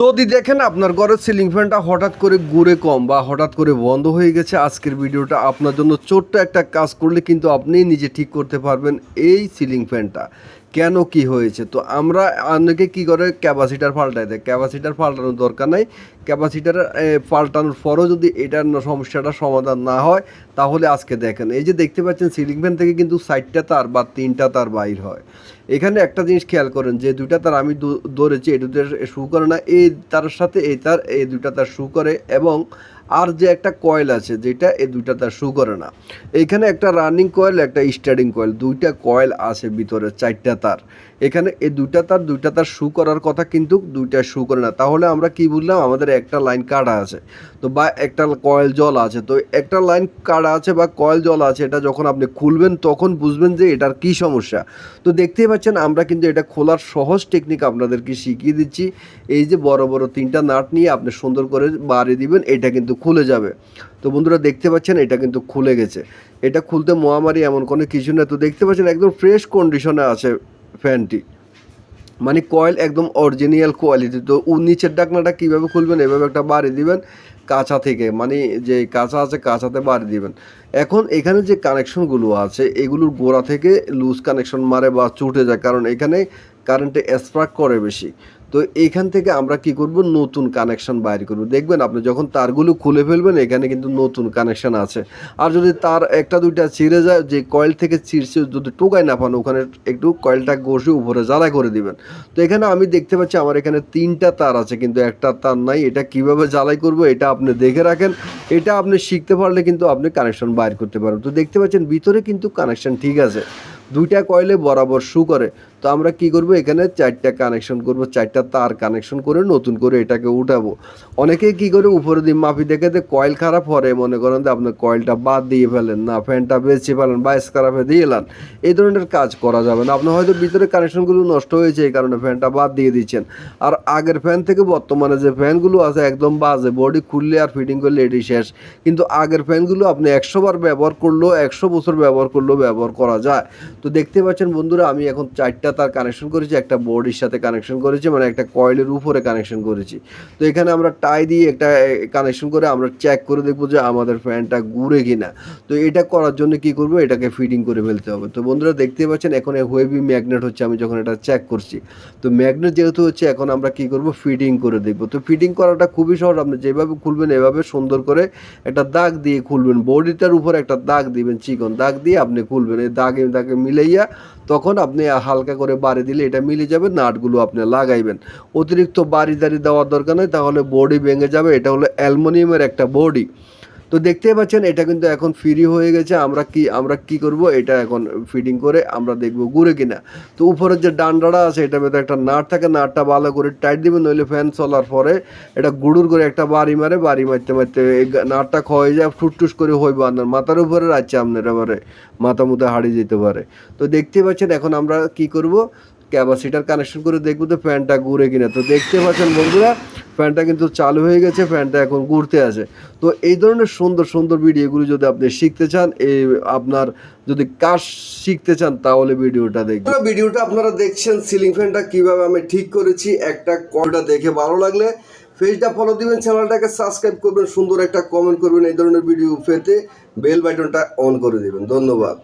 যদি দেখেন আপনার ঘরের সিলিং ফ্যানটা হঠাৎ করে ঘুরে কম বা হঠাৎ করে বন্ধ হয়ে গেছে, আজকের ভিডিওটা আপনার জন্য ছোট্ট একটা কাজ করলে কিন্তু আপনি নিজে ঠিক করতে পারবেন এই সিলিং ফ্যানটা কেন কি হয়েছে? তো আমরা অনেকে কি করে? ক্যাপাসিটার পাল্টাই দেয়। ক্যাপাসিটার পাল্টানোর দরকার নাই। ক্যাপাসিটার পাল্টানোর পরও যদি এটার সমস্যাটা সমাধান না হয়, তাহলে আজকে দেখেন। এই যে দেখতে পাচ্ছেন সিলিং ফ্যান থেকে কিন্তু সাইডটা তার বা তিনটা তার বাইর হয়। এখানে একটা জিনিস খেয়াল করেন, যে দুইটা তার আমি ধরেছি, এই দুটো শু করে না, এই তার সাথে এই তার, এই দুইটা তার শু করে এবং আর যে একটা কয়েল আছে, যেটা এই দুইটা তার শু করে না। এখানে একটা রানিং কয়েল একটা স্টার্টিং কয়েল দুইটা কয়েল আছে ভিতরে, চারটা তার। এখানে এই দুইটা তার দুইটা তার শু করার কথা কিন্তু দুইটা শু করে না। তাহলে আমরা কি বুঝলাম, আমাদের একটা লাইন কাটা আছে। তো বা একটা কয়েল জল আছে, তো একটা লাইন কাটা আছে বা কয়েল জল আছে, এটা যখন আপনি খুলবেন তখন বুঝবেন যে এটার কি সমস্যা। তো দেখতেই পাচ্ছেন আমরা কিন্তু এটা খোলার সহজ টেকনিক আপনাদেরকে শিখিয়ে দিচ্ছি। এই যে বড় বড় তিনটা নাট নিয়ে আপনি সুন্দর করে বাড়ি দিবেন, এটা কিন্তু খুলে যাবে। তো বন্ধুরা দেখতে পাচ্ছেন এটা কিন্তু খুলে গেছে। এটা খুলতে মহামারী এমন কোনো কিছু না, তো দেখতে পাচ্ছেন একদম ফ্রেশ কন্ডিশনে আছে ফ্যানটি মানে কয়েল একদম অরিজিনাল কোয়ালিটি তো ও নিচের ডাকনাটা কীভাবে খুলবেন, এভাবে একটা বাড়ি দিবেন, কাঁচা থেকে মানে যে কাঁচা আছে, কাঁচাতে বাড়ি দিবেন। এখন এখানে যে কানেকশনগুলো আছে, এগুলোর গোড়া থেকে লুজ কানেকশন মারে বা চুটে যায়, কারণ এখানে কারেন্টে স্পার্ক করে বেশি। তো এইখান থেকে আমরা কি করব? নতুন কানেকশন বাইর করব। দেখবেন আপনি যখন তারগুলো খুলে ফেলবেন, এখানে কিন্তু নতুন কানেকশন আছে। আর যদি তার একটা দুইটা ছিঁড়ে যায়, যে কয়েল থেকে ছিঁড়ছে, যদি টোকায় না পান, ওখানে একটু কয়েলটা ঘষে উপরে জ্বালাই করে দিবেন। তো এখানে আমি দেখতে পাচ্ছি আমার এখানে তিনটা তার আছে, কিন্তু একটা তার নাই। এটা কীভাবে জ্বালাই করব, এটা আপনি দেখে রাখেন। এটা আপনি শিখতে পারলে কিন্তু আপনি কানেকশন বাইর করতে পারবেন। তো দেখতে পাচ্ছেন, ভিতরে কিন্তু কানেকশন ঠিক আছে। দুইটা কয়েলে বরাবর শু করে। তো আমরা কি করব? এখানে চারটা কানেকশন করব, চারটা তার কানেকশন করে নতুন করে এটাকে উঠাবো। অনেকে কি করে উপরে দিয়ে মাপি দেখে যে কয়েল খারাপ হরে মনে করেন যে আপনার কয়েলটা বাদ দিয়ে ফেলেন না ফ্যানটা বেঁচে ফেলেন বা স্কারাফে দিয়ে এলেন। এই ধরনের কাজ করা যাবে না। আপনার হয়তো ভিতরে কানেকশনগুলো নষ্ট হয়েছে এই কারণে ফ্যানটা বাদ দিয়ে দিচ্ছেন। আর আগের ফ্যান থেকে বর্তমানে যে ফ্যানগুলো আছে একদম বাজে বডি খুললে আর ফিটিং করলে এটি শেষ। কিন্তু আগের ফ্যানগুলো আপনি একশো বার ব্যবহার করলেও, একশো বছর ব্যবহার করলেও ব্যবহার করা যায়। তো দেখতে পাচ্ছেন বন্ধুরা, আমি এখন চারটা তার কানেকশন করেছি, একটা বোর্ডের সাথে কানেকশন করেছি মানে একটা কয়েলের উপরে কানেকশন করেছি। তো এখানে আমরা টাই দিয়ে একটা কানেকশন করে আমরা চেক করে দেখব যে আমাদের ফ্যানটা ঘুরে কিনা। তো এটা করার জন্য কি করব? এটাকে ফিটিং করে ফেলতে হবে। তো বন্ধুরা দেখতে পাচ্ছেন, এখন হেভি ম্যাগনেট হচ্ছে, আমি যখন এটা চেক করছি। তো ম্যাগনেট যেহেতু হচ্ছে, এখন আমরা কি করব? ফিটিং করে দেখব। তো ফিটিং করাটা খুবই সহজ, আপনি যেভাবে খুলবেন, এভাবে সুন্দর করে একটা দাগ দিয়ে খুলবেন। বডিটার উপর একটা দাগ দিবেন, চিকন দাগ দিয়ে আপনি খুলবেন। এই দাগে দাগে মিলাইয়া তখন আপনি হালকা করে বাড়ি দিলে এটা মিলে যাবে, নাটগুলো আপনি লাগাইবেন। অতিরিক্ত বাড়ি দাঁড়িয়ে দেওয়ার দরকার নেই, তাহলে বডি ভেঙে যাবে, এটা হলো অ্যালমোনিয়ামের একটা বডি তো দেখতেই পাচ্ছেন, এটা কিন্তু এখন ফ্রি হয়ে গেছে। আমরা কি আমরা কি করব? এটা এখন ফিটিং করে আমরা দেখব ঘুরে কিনা। তো উপরের যে ডান্ডাটা আছে এটা ভেতরে একটা নাট থাকে। নাটটা ভালো করে টাইট দিবেন, নইলে ফ্যান চলার পরে এটা গুড়ুর করে একটা বাড়ি মারে, বাড়ি মারতে মারতে এই নাটটা ক্ষয়ে যায়, ফুটটুস করে হইব আপনার মাথার উপরে রাখছে আপনার এবারে মাথা মুথা হারিয়ে যেতে পারে। তো দেখতে পাচ্ছেন, এখন আমরা কি করব? ক্যাপাসিটার কানেকশন করে দেখব তো ফ্যানটা ঘুরে কিনা। তো দেখতে পাচ্ছেন বন্ধুরা ফ্যানটা কিন্তু চালু হয়ে গেছে ফ্যানটা এখন ঘুরতে আছে। তো এই ধরনের সুন্দর সুন্দর ভিডিওগুলো যদি আপনি শিখতে চান, এই আপনার যদি কাজ শিখতে চান, তাহলে ভিডিওটা দেখবেন। ভিডিওটা আপনারা দেখছেন সিলিং ফ্যানটা কীভাবে আমি ঠিক করেছি, একটা কলটা দেখে ভালো লাগলে পেজটা ফলো দিবেন চ্যানেলটাকে সাবস্ক্রাইব করবেন, সুন্দর একটা কমেন্ট করবেন, এই ধরনের ভিডিও পেতে বেল বাটনটা অন করে দিবেন। ধন্যবাদ।